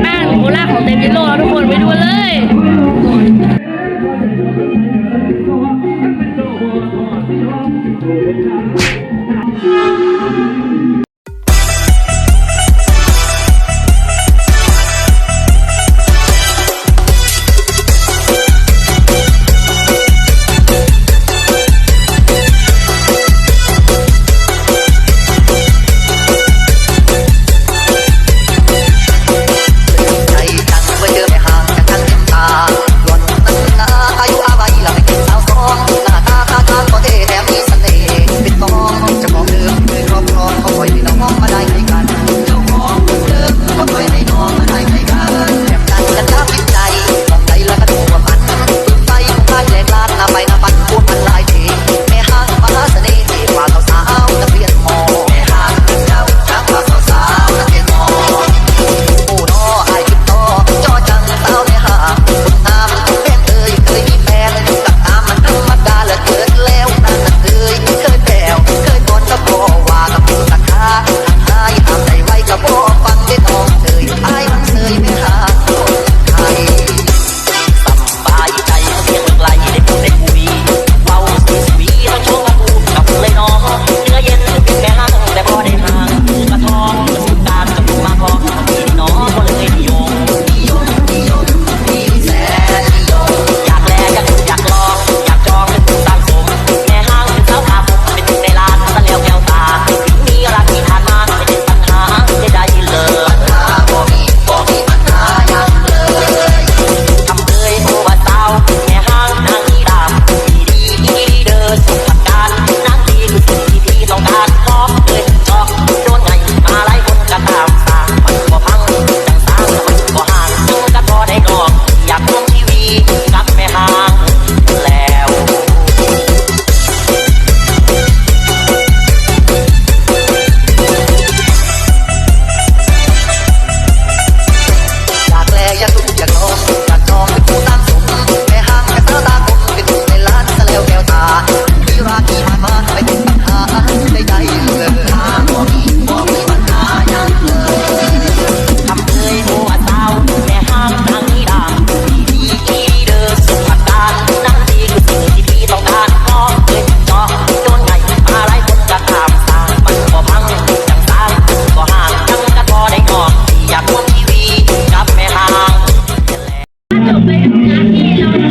แป้งโคล่าของเต็มยิโลทุกคนไปดูเลย lo pegas, nadie